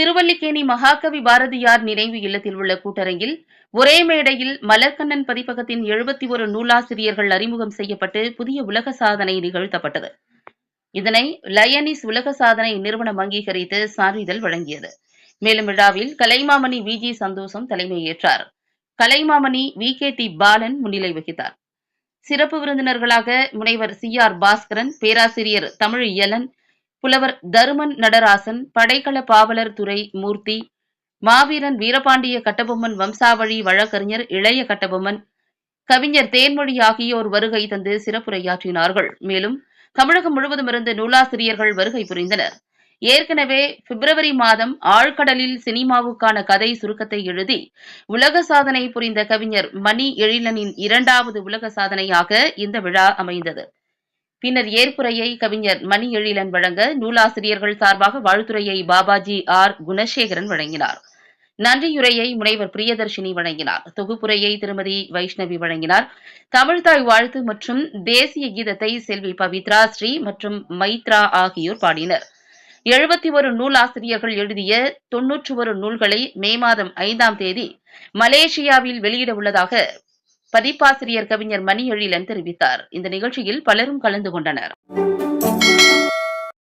திருவல்லிக்கேணி மகாகவி பாரதியார் நினைவு இல்லத்தில் உள்ள கூட்டரங்கில் ஒரே மேடையில் மலர்கண்ணன் பதிப்பகத்தின் எழுபத்தி ஒரு நூலாசிரியர்கள் அறிமுகம் செய்யப்பட்டு புதிய உலக சாதனை நிகழ்த்தப்பட்டது. இதனை லயனிஸ் உலக சாதனை நிறுவனம் அங்கீகரித்து சான்றிதழ் வழங்கியது. மேலும் விழாவில் Kalaimamani we. G. Santhosham தலைமையேற்றார். Kalaimamani V. K. T. Balan முன்னிலை வகித்தார். சிறப்பு விருந்தினர்களாக முனைவர் சி. ஆர். பாஸ்கரன் பேராசிரியர் தமிழ் இயலன் புலவர் தருமன் நடராசன் படைக்கல பாவலர் துறை மூர்த்தி மாவீரன் வீரபாண்டிய கட்டபொம்மன் வம்சாவழி வழக்கறிஞர் இளைய கட்டபொம்மன் கவிஞர் தேன்மொழி ஆகியோர் வருகை தந்து சிறப்புரையாற்றினார்கள். மேலும் தமிழகம் முழுவதுமிருந்து நூலாசிரியர்கள் வருகை புரிந்தனர். ஏற்கனவே பிப்ரவரி மாதம் ஆழ்கடலில் சினிமாவுக்கான கதை சுருக்கத்தை எழுதி உலக சாதனை புரிந்த கவிஞர் மணி எழிலனின் இரண்டாவது உலக சாதனையாக இந்த விழா அமைந்தது. பின்னர் ஏற்புரையை கவிஞர் மணி எழிலன் வழங்க நூலாசிரியர்கள் சார்பாக வாழ்த்துறையை பாபாஜி ஆர். குணசேகரன் வழங்கினார். நன்றியுரையை முனைவர் பிரியதர்ஷினி வழங்கினார். தொகுப்புரையை திருமதி வைஷ்ணவி வழங்கினார். தமிழ்தாய் வாழ்த்து மற்றும் தேசிய கீதத்தை செல்வி பவித்ரா ஸ்ரீ மற்றும் மைத்ரா ஆகியோர் பாடினர். எழுபத்தி ஒரு நூலாசிரியர்கள் எழுதிய தொன்னூற்று ஒரு நூல்களை மே மாதம் ஐந்தாம் தேதி மலேசியாவில் வெளியிட உள்ளதாக பதிப்பாசிரியர் கவிஞர் மணி எழிலன் தெரிவித்தார். இந்த நிகழ்ச்சியில் பலரும் கலந்து கொண்டனர்.